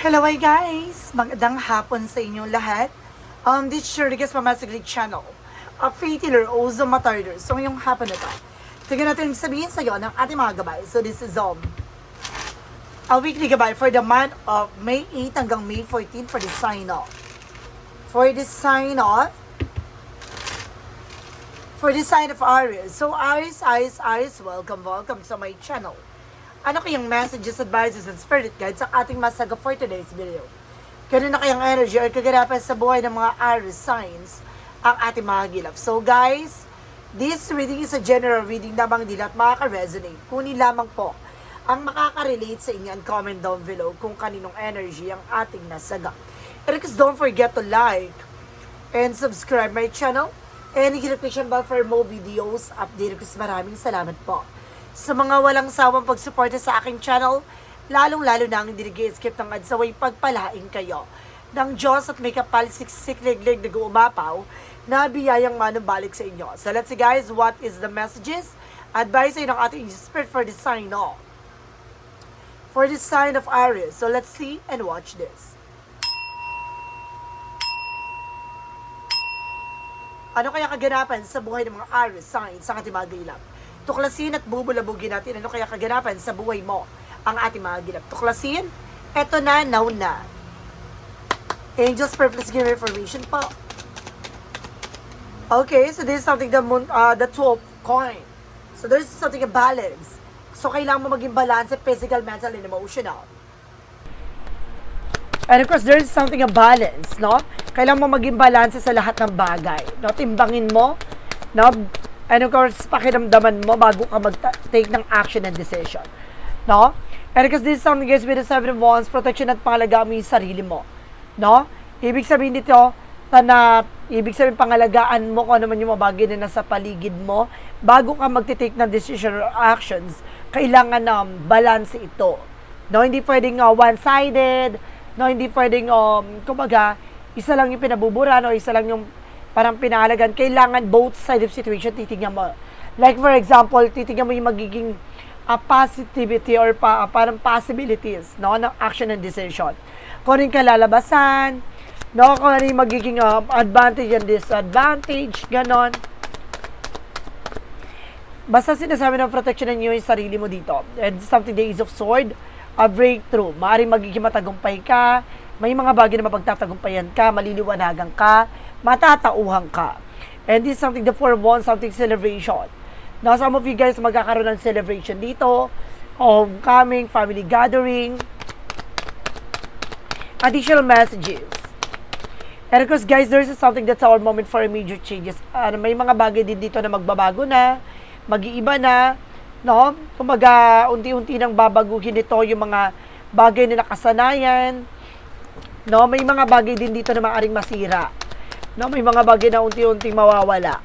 Hello hi guys! Magandang hapon sa inyong lahat. Um, this is Shirley's Pamasiglig Channel. A retailer also matarder. So ngayong hapon na to, tignan natin sabihin sa iyo ng ating mga gabay. So this is um, a weekly gabay for the month of May 8 hanggang May 14 for the sign off. For the sign off, for the sign of Aries. So Aries, Aries, Aries, welcome, welcome to my channel. Ano kayang messages, advices, and spirit guides sa ating masaga for today's video? Ganun na kayang energy or kaganapan sa buhay ng mga Aries signs ang ating mga gilap. So guys, this reading is a general reading lamang din at makaka-resonate. Kunin lamang po ang makaka-relate sa inyo and comment down below kung kaninong energy ang ating nasaga. And because don't forget to like and subscribe my channel and hit the for more videos update ko. Maraming salamat po sa mga walang sawang pagsuporta sa aking channel, lalong-lalo na ang hindi nag-skip ng adsaway pagpalaing kayo ng Diyos at may kapalsiksik liglig na guumapaw na biyayang manumbalik sa inyo. So let's see guys, what is the messages? Advice ay ng ating spirit for the sign of for the sign of Aries. So let's see and watch this. Ano kaya kaganapan sa buhay ng mga Aries signs sa ating mga gilap? Tuklasin at bubulabugin natin ano kaya kaganapan sa buhay mo ang ating mga gilap. Tuklasin, eto na, now na. Angels, purpose, give information po. Okay, so this is something the moon, uh, the two of coin. So there's something a balance. So kailangan mo maging balance physical, mental, and emotional. And of course, there's something a balance, no? Kailangan mo maging balance sa lahat ng bagay. No? Timbangin mo, no? And of course, pakiramdaman mo bago ka mag-take ng action and decision. No? And because this is something guys with the seven of wands, protection at pangalagaan mo yung sarili mo. No? Ibig sabihin dito, na ibig sabihin pangalagaan mo kung ano man yung mga bagay na nasa paligid mo, bago ka magte-take ng decision or actions, kailangan ng um, balance ito. No, hindi pwedeng uh, one-sided, no, hindi pwedeng, um, kumbaga, isa lang yung pinabuburan o isa lang yung parang pinahalagan. Kailangan both side of situation titignan mo. Like for example, titignan mo yung magiging uh, positivity or pa, uh, parang possibilities no, ng action and decision. Kung rin kalalabasan, no, kung ano yung magiging uh, advantage and disadvantage, ganon. Basta sinasabi ng protection ninyo yung sarili mo dito. And something the Ace of Sword, a breakthrough. Maaaring magiging matagumpay ka, may mga bagay na mapagtatagumpayan ka, maliliwanagan ka, matatauhan ka. And this is something the Four of Wands, something celebration. Now, some of you guys magkakaroon ng celebration dito, homecoming, family gathering, additional messages. And of course, guys, there's something that's our moment for immediate changes. Uh, may mga bagay din dito na magbabago na, mag-iiba na, no? Kumbaga, unti-unti nang babaguhin ito yung mga bagay na nakasanayan, no? May mga bagay din dito na maaaring masira. No, may mga bagay na unti-unting mawawala.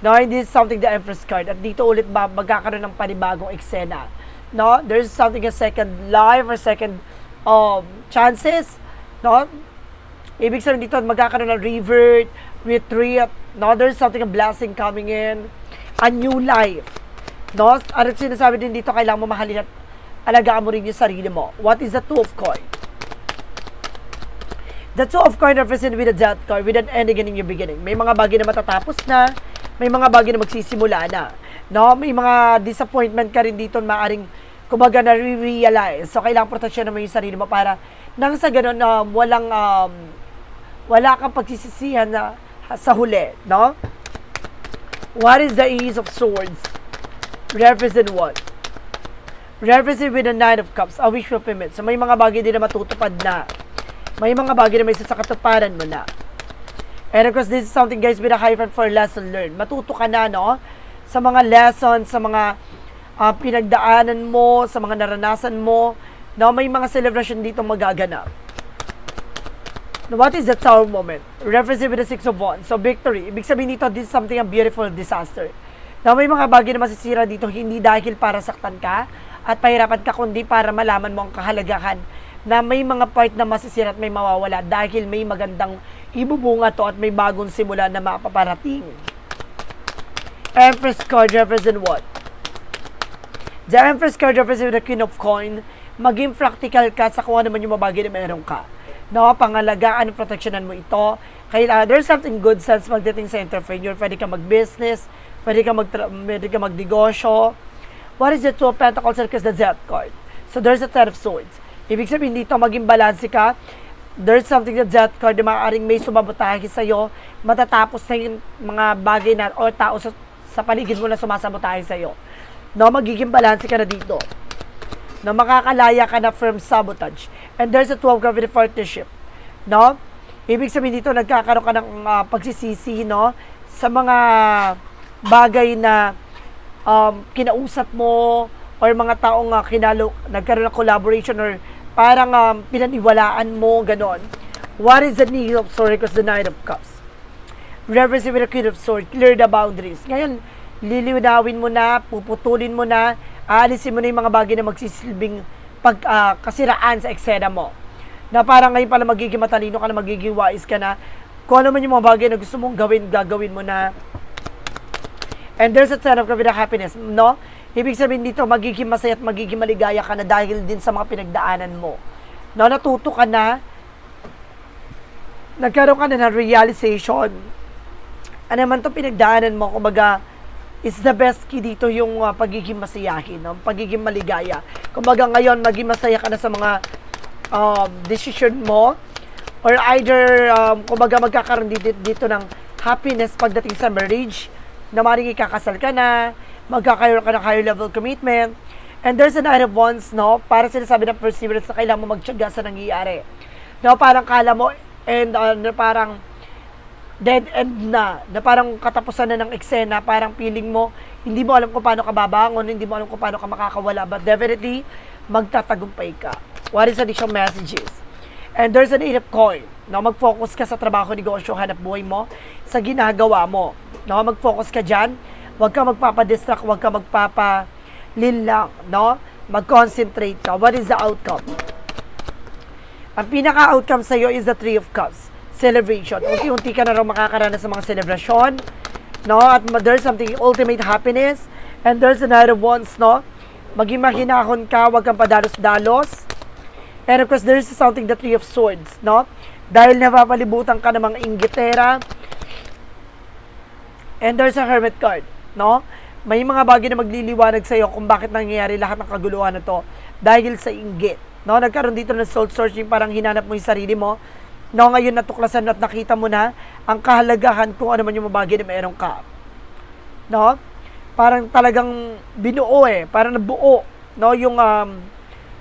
No, and this is something the Empress card. At dito ulit ba magkakaroon ng panibagong eksena. No, there's something a second life or second um, chances. No, ibig sabihin dito magkakaroon ng revert, retreat. No, there's something a blessing coming in. A new life. No, at sinasabi din dito kailangan mo mahalin at alagaan mo rin yung sarili mo. What is the two of coins? The two of coin represent with a death card, with an ending and a new beginning. May mga bagay na matatapos na, may mga bagay na magsisimula na. No? May mga disappointment ka rin dito maaring kumbaga na realize So, kailangan proteksyon naman yung sarili mo para nang sa ganun, um, walang, um, wala kang pagsisisihan na sa huli. No? What is the Ace of Swords? Represent what? Represent with the Nine of Cups, a wish fulfillment. So, may mga bagay din na matutupad na may mga bagay na may sasakatuparan mo na. And of course, this is something guys with a hyphen for lesson learned. Matuto ka na, no? Sa mga lessons, sa mga uh, pinagdaanan mo, sa mga naranasan mo, no? May mga celebration dito magaganap. Now, what is the tower moment? Reference with the Six of Wands. So, victory. Ibig sabihin dito, this is something a beautiful disaster. Now, may mga bagay na masisira dito, hindi dahil para saktan ka at pahirapan ka, kundi para malaman mo ang kahalagahan na may mga part na masisira at may mawawala dahil may magandang ibubunga to at may bagong simula na mapaparating. Empress card represent what? The Empress card represent the Queen of Coin maging practical ka sa kung ano man yung mga bagay na meron ka. No, pangalagaan proteksyonan mo ito. Kailangan, there's something good sense pagdating sa entrepreneur. Pwede ka mag-business, pwede ka, mag pwede ka mag-negosyo. What is the two of pentacles because the death card? So there's a ten of swords. Ibig sabihin dito, maging balanse ka. There's something the death card na maaaring may sumabotahe sa'yo. Matatapos na yung mga bagay na o tao sa, sa paligid mo na sumasabotahe sa'yo. No, magiging balanse ka na dito na makakalaya ka na from sabotage. And there's a 12 gravity partnership. No? Ibig sabihin dito, nagkakaroon ka ng uh, pagsisisi, no? Sa mga bagay na um, kinausap mo or mga taong uh, kinalo, nagkaroon ng collaboration or parang um, pinaniwalaan mo, ganon. What is the need of sorry? Because the Knight of Cups. Reversing with the Queen of Swords, clear the boundaries. Ngayon, liliwanawin mo na, puputulin mo na, aalisin mo na yung mga bagay na magsisilbing pag, ah, kasiraan sa eksena mo. Na parang ngayon pala magiging matalino ka na, magiging wise ka na. Kung ano man yung mga bagay na gusto mong gawin, gagawin mo na. And there's a ton of happiness, no? Ibig sabihin dito, magiging masaya at magiging maligaya ka na dahil din sa mga pinagdaanan mo. No, natuto ka na, nagkaroon ka na ng realization. Ano naman to pinagdaanan mo, kumbaga, is the best key dito yung uh, pagiging masayahin, no? pagiging maligaya. Kumbaga ngayon, maging masaya ka na sa mga um, decision mo or either, um, kumbaga magkakaroon dito, dito ng happiness pagdating sa marriage, na maring ikakasal ka na, magkakaroon ka ng higher level commitment, and there's an of Wands, no? Para sinasabi ng perseverance na kailangan mo magtyaga sa nangyayari. No, parang kala mo, and uh, parang, dead end na, na parang katapusan na ng eksena, parang feeling mo, hindi mo alam kung paano ka babangon, hindi mo alam kung paano ka makakawala, but definitely, magtatagumpay ka. What is additional messages? And there's an eight of coin. No, mag-focus ka sa trabaho, negosyo, hanap buhay mo, sa ginagawa mo. No, mag-focus ka dyan. Huwag ka magpapadistract, huwag ka magpapalinlang. No? Mag-concentrate ka. What is the outcome? Ang pinaka-outcome sa'yo is the Three of Cups celebration. Unti-unti ka na rin makakaranas sa mga celebration. No? At there's something ultimate happiness. And there's another ones, no? Maging mahinahon ka, wag kang padalos-dalos. And of course, there's something the Three of Swords, no? Dahil napapalibutan ka ng mga inggitera. And there's a Hermit card, no? May mga bagay na magliliwanag sa iyo kung bakit nangyayari lahat ng kaguluhan na to dahil sa inggit. No, nagkaroon dito ng soul searching, parang hinanap mo yung sarili mo No, ngayon natuklasan at nakita mo na ang kahalagahan kung ano man yung bagay na meron ka. No? Parang talagang binuo eh, parang nabuo, no, yung um,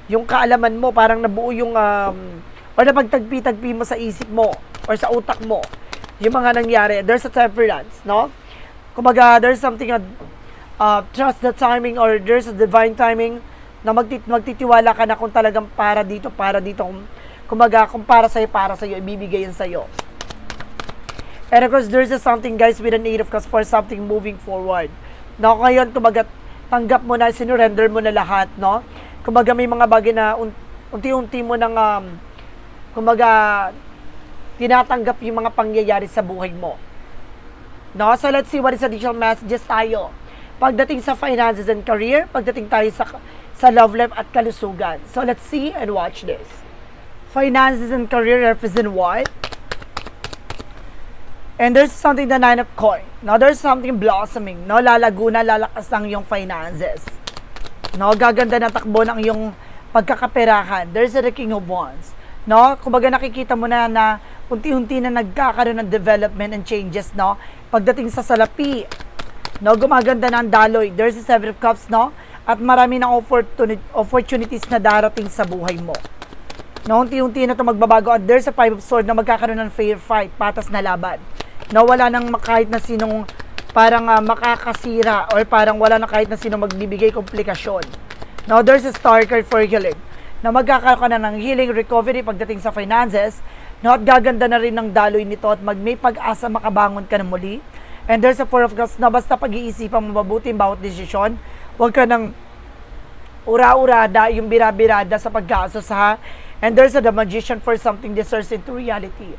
yung kaalaman mo, parang nabuo yung um, o napagtagpi-tagpi mo sa isip mo or sa utak mo yung mga nangyari. There's a temperance, no? Kumbaga, there's something na uh, trust the timing or there's a divine timing na magtit magtitiwala ka na kung talagang para dito, para dito, kung Kumaga, kung para sa'yo, para sa'yo, ibibigay yan sa'yo. And of course, there's a something, guys, with an eight of cups for something moving forward. No, ngayon, kumaga, tanggap mo na, sinurrender mo na lahat, no? Kumaga, may mga bagay na un- unti-unti mo nang, um, kumaga, tinatanggap yung mga pangyayari sa buhay mo. No? So, let's see what is additional messages tayo. Pagdating sa finances and career, pagdating tayo sa, sa love life at kalusugan. So, let's see and watch this finances and career represent what? And there's something the nine of coin. Now there's something blossoming. No, lalago na, lalakas ang yung finances. No, gaganda na takbo ng yung pagkakaperahan. There's the king of wands. No, kumbaga nakikita mo na na unti-unti na nagkakaroon ng development and changes, no? Pagdating sa salapi, no, gumaganda na ang daloy. There's the seven of cups, no? At marami ng opportunity, opportunities na darating sa buhay mo. No, unti-unti na ito magbabago at there's a five of sword na magkakaroon ng fair fight, patas na laban. Na wala nang kahit na sinong parang uh, makakasira or parang wala na kahit na sino magbibigay komplikasyon. Now, there's a star card for healing na magkakaroon ka na ng healing recovery pagdating sa finances. No, at gaganda na rin ng daloy nito at mag may pag-asa makabangon ka na muli. And there's a four of cups na basta pag-iisipan mo mabuti bawat desisyon. Huwag ka nang ura-urada, yung bira-birada sa pag-aaso sa And there's a the magician for something deserves into reality.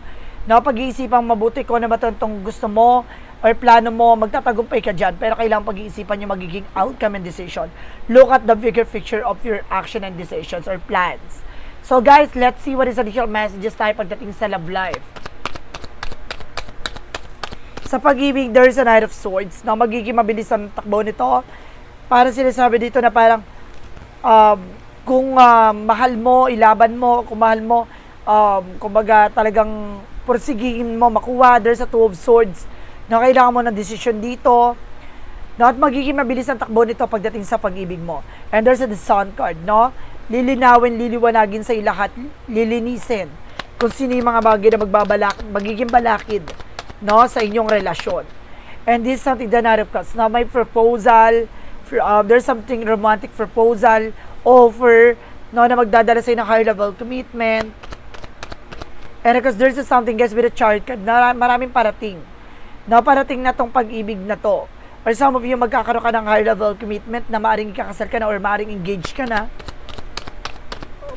No, pag-iisipan mabuti kung ano ba itong gusto mo or plano mo, magtatagumpay ka dyan. Pero kailangan pag-iisipan yung magiging outcome and decision. Look at the bigger picture of your action and decisions or plans. So guys, let's see what is additional messages tayo pagdating sa love life. Sa pag-ibig, there is a Knight of Swords na magiging mabilis ang takbo nito. Para sinasabi dito na parang um, kung ah, mahal mo, ilaban mo, kung mahal mo, um, kumbaga talagang porsigihin mo, makuha, there's a Two of Swords na kailangan mo ng desisyon dito. No, at magiging mabilis ang takbo nito pagdating sa pag-ibig mo. And there's a the Sun card, no? Lilinawin, liliwanagin sa lahat, lilinisin kung sino yung mga bagay na magbabalak, magiging balakid, no, sa inyong relasyon. And this is something the Knight of Cups. Now, may proposal, for, um, there's something romantic proposal, offer, no, na magdadala sa ng high level commitment. And because there's something guys with a chart card, na maraming parating. Na parating na tong pag-ibig na to. Or some of you magkakaroon ka ng high level commitment na maaaring ikakasal ka na or maaaring engaged ka na.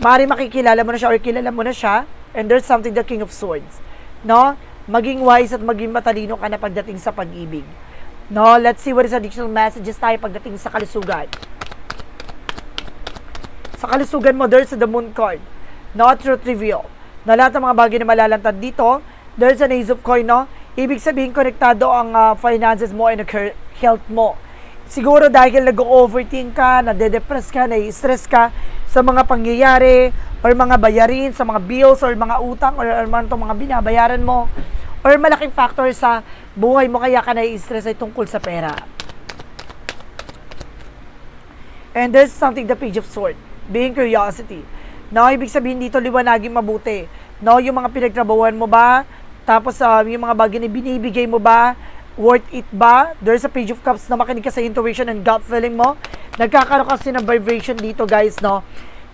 Maaaring makikilala mo na siya or kilala mo na siya. And there's something the King of Swords. No? Maging wise at maging matalino ka na pagdating sa pag-ibig. No? Let's see what is additional messages tayo pagdating sa kalusugan. Sa kalusugan mo, there's the moon card. Not true trivial. Na lahat ng mga bagay na malalantad dito, there's an ace of coin, no? Ibig sabihin, konektado ang ah, finances mo and health mo. Siguro dahil nag-overthink ka, nade-depress ka, nai-stress ka sa mga pangyayari or mga bayarin, sa mga bills or mga utang or, or man mga binabayaran mo or malaking factor sa buhay mo kaya ka nai-stress ay tungkol sa pera. And there's something the page of sword, being curiosity. No, ibig sabihin dito liwanagin mabuti. No, yung mga pinagtrabahuan mo ba? Tapos ah, yung mga bagay na binibigay mo ba? Worth it ba? There's a page of cups na makinig ka sa intuition and gut feeling mo. Nagkakaroon kasi ng vibration dito guys, no?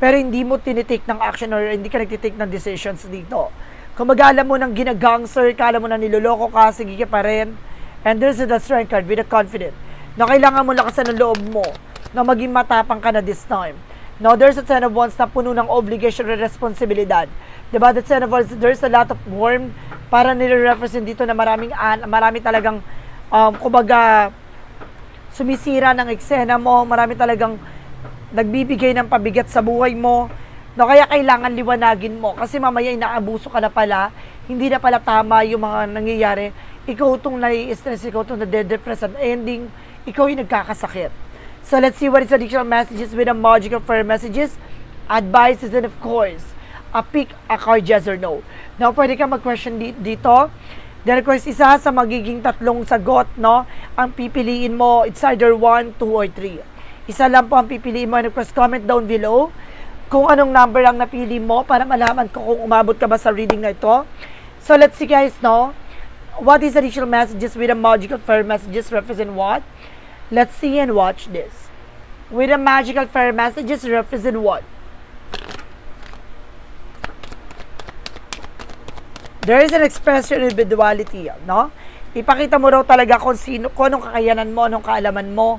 Pero hindi mo tinitake ng action or hindi ka nagtitake ng decisions dito. Kung mag-alam mo ng ginagangster, kala mo na niloloko ka, sige ka pa rin. And there's the strength card with a confident na kailangan mo lakasan ng loob mo na maging matapang ka na this time. Now, there's a ten of wands na puno ng obligation at responsibilidad. Diba? Of wands, there's a lot of warm para nire-represent dito na maraming, an, marami talagang, um, kumbaga, sumisira ng eksena mo, marami talagang nagbibigay ng pabigat sa buhay mo. No, kaya kailangan liwanagin mo kasi mamaya inaabuso ka na pala, hindi na pala tama yung mga nangyayari. Ikaw itong nai-stress, ikaw itong nade-depress at ending, ikaw yung nagkakasakit. So let's see what is additional messages with the magical fire messages, advices, and of course, a pick a card yes or no. Now, pwede ka mag-question di- dito. Then, of course, isa sa magiging tatlong sagot, no? Ang pipiliin mo, it's either one, two, or three. Isa lang po ang pipiliin mo. And of course, comment down below kung anong number ang napili mo para malaman ko kung umabot ka ba sa reading na ito. So, let's see guys, no? What is additional messages with the magical fire messages represent what? Let's see and watch this. With the magical fire messages represent what? There is an expression of individuality, no? Ipakita mo raw talaga kung sino, kung anong kakayanan mo, anong kaalaman mo,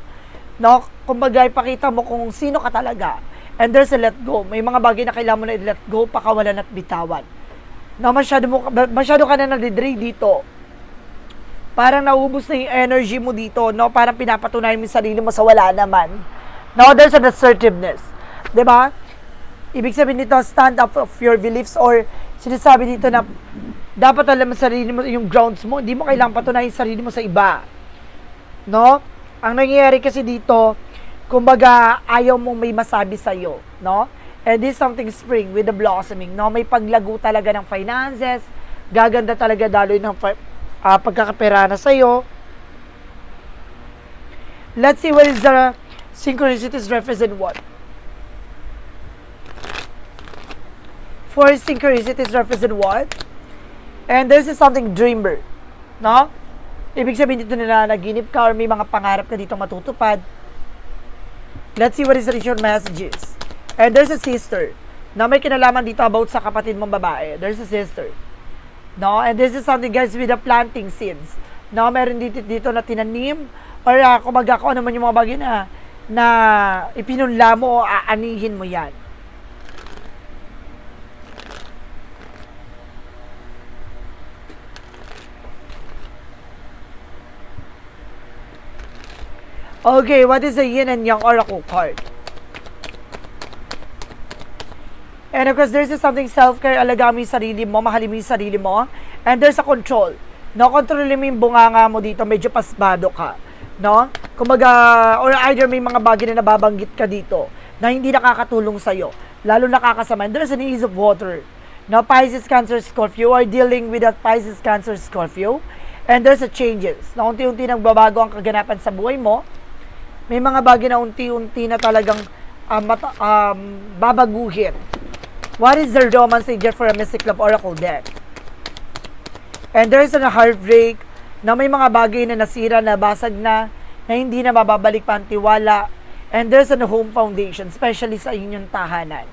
no? Kumbaga, ipakita mo kung sino ka talaga. And there's a let go. May mga bagay na kailangan mo na i-let go, pakawalan at bitawan. No, masyado, mo, masyado ka na nadidrain dito. Parang nauubos na yung energy mo dito, no? Parang pinapatunayan mo yung sarili mo sa wala naman. No, there's an assertiveness. ba? Ibig sabihin nito, stand up of your beliefs or sinasabi dito na dapat alam mo sarili mo, yung grounds mo, hindi mo kailangang patunayan sarili mo sa iba. No? Ang nangyayari kasi dito, kumbaga, ayaw mong may masabi sa'yo, no? And this is something spring with the blossoming, no? May paglago talaga ng finances, gaganda talaga daloy ng ah, pagkakapera na sa'yo. Let's see what is the synchronicities represent what? Four synchronicities represent what? And this is something dreamer. No? Ibig sabihin dito na naginip ka or may mga pangarap ka dito matutupad. Let's see what is the short messages. And there's a sister na may kinalaman dito about sa kapatid mong babae. There's a sister. No? And this is something guys with the planting seeds. No? Meron dito, dito na tinanim or uh, kumaga kung ano man yung mga bagay na na ipinunla mo o aanihin mo yan. Okay, what is the yin and yang oracle card? And of course, there's something self-care, alaga mo yung sarili mo, mahalin mo sarili mo. And there's a control. No, kontrolin mo yung bunganga mo dito, medyo pasbado ka. No? Kumbaga, or either may mga bagay na nababanggit ka dito na hindi nakakatulong sa'yo. Lalo nakakasama. And there's an ease of water. No, Pisces, Cancer, Scorpio are dealing with that Pisces, Cancer, Scorpio. And there's a changes. Na unti-unti nagbabago ang kaganapan sa buhay mo. May mga bagay na unti-unti na talagang um, mata- um, babaguhin. What is the romance agent for a Mystic Love Oracle deck? And there's a heartbreak na may mga bagay na nasira, na basag na, na hindi na mababalik pa ang tiwala. And there's a home foundation, especially sa inyong tahanan.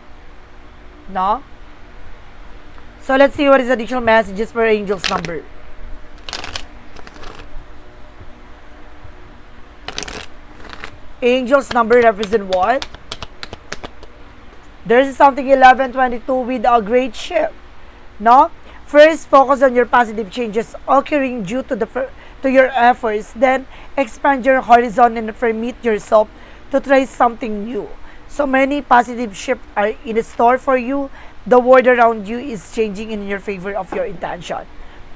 No? So let's see what is additional messages for angel's number. Angel's number represent what? There's something 1122 with a great ship. No? First, focus on your positive changes occurring due to the to your efforts. Then, expand your horizon and permit yourself to try something new. So many positive shifts are in store for you. The world around you is changing in your favor of your intention.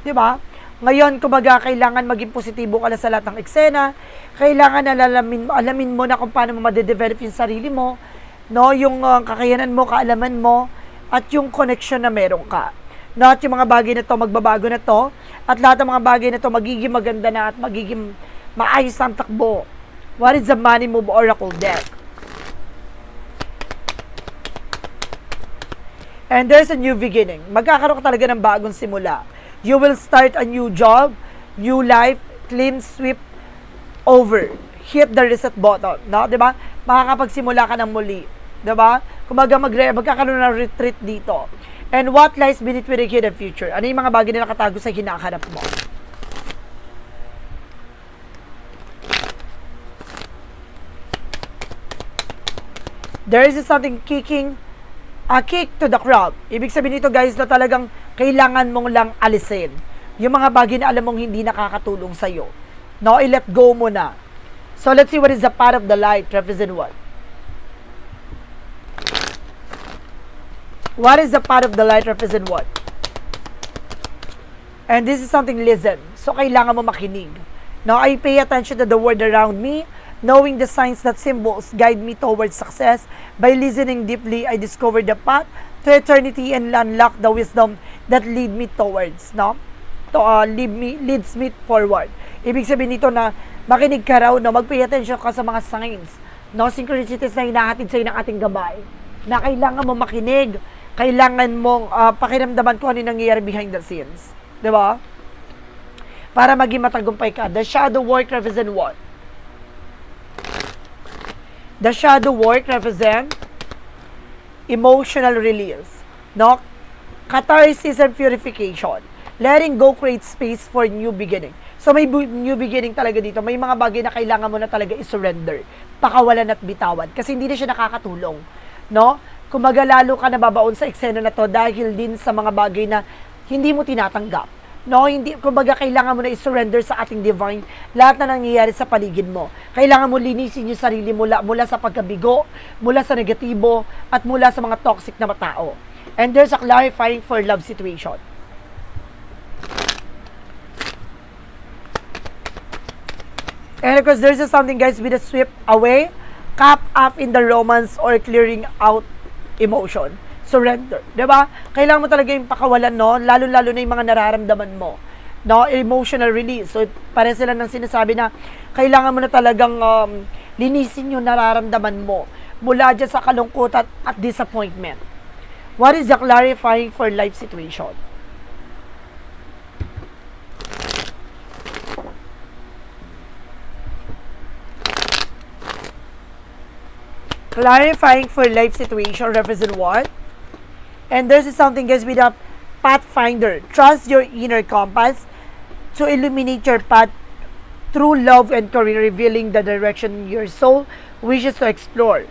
'Di ba? Ngayon, kumbaga, kailangan maging positibo ka na sa lahat ng eksena. Kailangan na alamin, alamin mo na kung paano mo madedevelop yung sarili mo. No? Yung uh, kakayanan mo, kaalaman mo, at yung connection na meron ka. No? At yung mga bagay na to, magbabago na to. At lahat ng mga bagay na to, magiging maganda na at magiging maayos ang takbo. What is the money move oracle deck? And there's a new beginning. Magkakaroon ka talaga ng bagong simula. You will start a new job, new life, clean sweep over. Hit the reset button. No? 'Di ba? Makakapagsimula ka ng muli. 'Di ba? Kumbaga magre magkakaroon ng retreat dito. And what lies beneath with the future? Ano yung mga bagay na nakatago sa hinahanap mo? There is something kicking a kick to the crowd. Ibig sabihin nito guys na talagang kailangan mong lang alisin. Yung mga bagay na alam mong hindi nakakatulong sa'yo. No, i-let go mo na. So let's see what is the part of the light represent what? What is the part of the light represent what? And this is something listen. So kailangan mo makinig. Now I pay attention to the world around me, knowing the signs that symbols guide me towards success. By listening deeply, I discover the path to eternity and unlock the wisdom that lead me towards, no? To uh, lead me leads me forward. Ibig sabihin nito na makinig ka raw, no? Mag-pay attention ka sa mga signs, no? Synchronicities na hinahatid sa'yo ng ating gabay. Na kailangan mo makinig, kailangan mong uh, pakiramdaman kung ano nangyayari behind the scenes. Ba? Para maging matagumpay ka. The shadow work represent what? The shadow work represent emotional release. No? Catharsis and purification. Letting go create space for new beginning. So may new beginning talaga dito. May mga bagay na kailangan mo na talaga i-surrender. Pakawalan at bitawan. Kasi hindi na siya nakakatulong. No? Kumaga lalo ka nababaon sa eksena na to dahil din sa mga bagay na hindi mo tinatanggap. No, hindi kumbaga kailangan mo na i-surrender sa ating divine lahat na nangyayari sa paligid mo. Kailangan mo linisin yung sarili mula mula sa pagkabigo, mula sa negatibo at mula sa mga toxic na tao. And there's a clarifying for love situation. And of course, there's a something guys with a sweep away, cap up in the romance or clearing out emotion. Surrender. ba? Kailangan mo talaga yung pakawalan, no? Lalo-lalo na yung mga nararamdaman mo. No? Emotional release. So, pare sila ng sinasabi na kailangan mo na talagang um, linisin yung nararamdaman mo mula dyan sa kalungkutan at disappointment. What is the clarifying for life situation? clarifying for life situation represent what? And this is something guys with a pathfinder. Trust your inner compass to illuminate your path through love and career, revealing the direction your soul wishes to explore.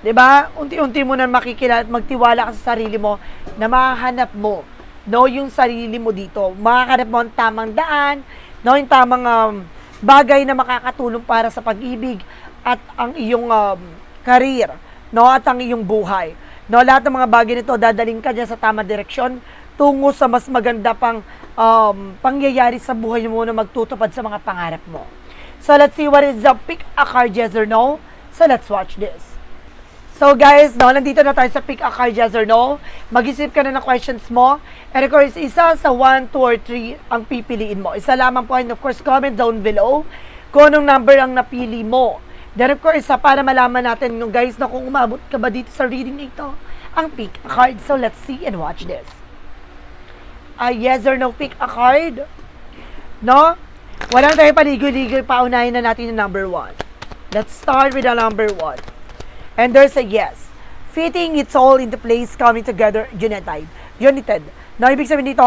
'Di ba? Unti-unti mo na makikilala at magtiwala ka sa sarili mo na mahanap mo no yung sarili mo dito. Makakanap mo ang tamang daan, no yung tamang um, bagay na makakatulong para sa pag-ibig at ang iyong um, career, no? At ang iyong buhay. No, lahat ng mga bagay nito dadaling ka niya sa tamang direksyon tungo sa mas maganda pang um, pangyayari sa buhay mo na magtutupad sa mga pangarap mo. So let's see what is the pick a card yes or no. So let's watch this. So guys, no, nandito na tayo sa pick a card yes or no. Mag-isip ka na ng questions mo. And of course, isa sa 1, 2, or 3 ang pipiliin mo. Isa lamang po and of course, comment down below kung anong number ang napili mo. Then of course, sa para malaman natin nung guys na kung umabot ka ba dito sa reading nito, ang pick a card. So let's see and watch this. A yes or no pick a card. No? Walang tayo paligoy-ligoy, paunahin na natin yung number 1. Let's start with the number 1. And there's a yes. Fitting it's all into place, coming together, united. United. No, ibig sabihin dito,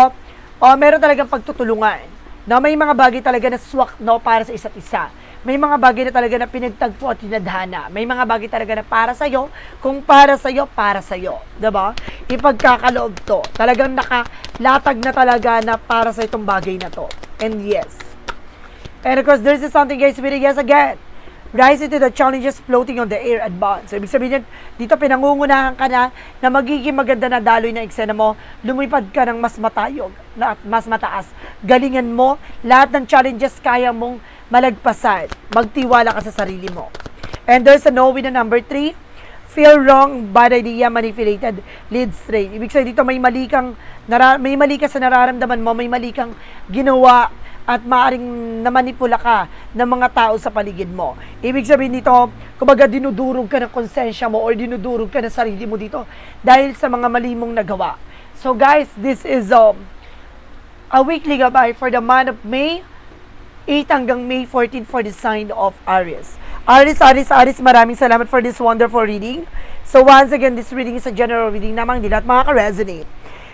oh, meron talagang pagtutulungan. No, may mga bagay talaga na swak no, para sa isa't isa. May mga bagay na talaga na pinagtagpo at tinadhana. May mga bagay talaga na para sa'yo, kung para sa'yo, para sa'yo. ba? Ipagkakaloob to. Talagang nakalatag na talaga na para sa itong bagay na to. And yes. And of course, there's something guys, with a yes again. Rise into the challenges floating on the air advance. So, ibig sabihin yan, dito pinangungunahan ka na na magiging maganda na daloy na eksena mo, lumipad ka ng mas matayog na at mas mataas. Galingan mo, lahat ng challenges kaya mong malagpasan. Magtiwala ka sa sarili mo. And there's a no with the number three. Feel wrong, bad idea, manipulated, lead straight. Ibig sabihin dito may mali kang, nara- may mali ka sa nararamdaman mo, may mali kang ginawa at maaring namanipula ka ng mga tao sa paligid mo. Ibig sabihin dito, kumbaga dinudurog ka ng konsensya mo or dinudurog ka ng sarili mo dito dahil sa mga mali mong nagawa. So guys, this is um, a weekly gabay for the month of May 8 hanggang May 14 for the sign of Aries. Aries, Aries, Aries, maraming salamat for this wonderful reading. So once again, this reading is a general reading namang hindi lahat makaka-resonate.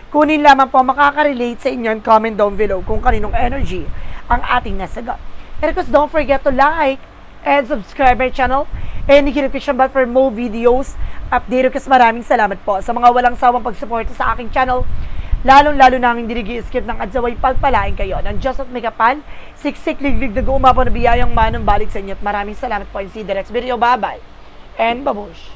Kunin lamang po makaka-relate sa inyo and comment down below kung kaninong energy ang ating nasagot. And of course, don't forget to like and subscribe my channel and hit notification bell for more videos. Update kasi maraming salamat po sa mga walang sawang pagsuporta sa aking channel. Lalong-lalo na ang hindi nag-skip ng adsaway pagpalain kayo ng Diyos at may kapal, siksik liglig na gumapo na biyayang manong balik sa inyo at maraming salamat po and see the next video. Bye-bye and babush!